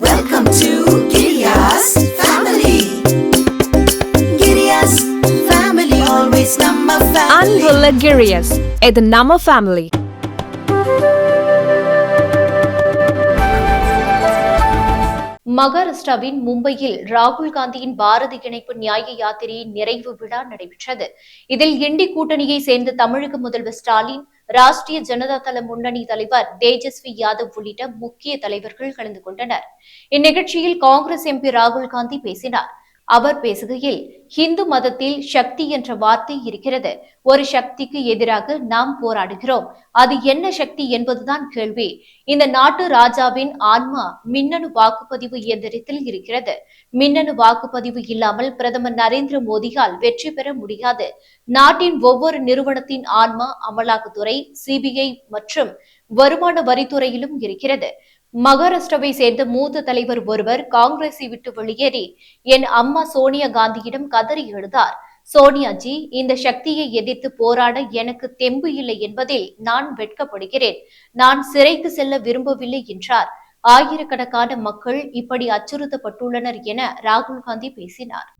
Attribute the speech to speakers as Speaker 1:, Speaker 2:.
Speaker 1: Welcome to Giriya's family. Giriya's family, always number family.
Speaker 2: அன்புள்ள கிரியஸ் இது நம்ம ஃபேமிலி
Speaker 3: மகாராஷ்டிராவின் மும்பையில் ராகுல் காந்தியின் பாரதி இணைப்பு நியாய யாத்திரையின் நிறைவு விழா நடைபெற்றது இதில் இண்டி கூட்டணியை சேர்ந்த தமிழக முதல்வர் ஸ்டாலின் ராஷ்டிரிய ஜனதா தள முன்னணி தலைவர் தேஜஸ்வி யாதவ் உள்ளிட்ட முக்கிய தலைவர்கள் கலந்து கொண்டனர். இந்நிகழ்ச்சியில் காங்கிரஸ் எம்பி ராகுல் காந்தி பேசினார். அவர் பேசுகையில் ஹிந்து மதத்தில் சக்தி என்ற வார்த்தை இருக்கிறது. ஒரு சக்திக்கு எதிராக நாம் போராடுகிறோம். அது என்ன சக்தி என்பதுதான் கேள்வி. இந்த நாட்டு ராஜாவின் ஆன்மா மின்னணு வாக்குப்பதிவு இயந்திரத்தில் இருக்கிறது. மின்னணு வாக்குப்பதிவு இல்லாமல் பிரதமர் நரேந்திர மோடியால் வெற்றி பெற முடியாது. நாட்டின் ஒவ்வொரு நிறுவனத்தின் ஆன்மா அமலாக்கத்துறை சிபிஐ மற்றும் வருமான வரித்துறையிலும் இருக்கிறது. மகாராஷ்டிராவை சேர்ந்த மூத்த தலைவர் ஒருவர் காங்கிரஸை விட்டு வெளியேறி என் அம்மா சோனியா காந்தியிடம் கதறி எழுதார். சோனியாஜி இந்த சக்தியை எதிர்த்து போராட எனக்கு தெம்பு இல்லை என்பதில் நான் வெட்கப்படுகிறேன். நான் சிறைக்கு செல்ல விரும்பவில்லை என்றார். ஆயிரக்கணக்கான மக்கள் இப்படி அச்சுறுத்தப்பட்டுள்ளனர் என ராகுல் காந்தி பேசினார்.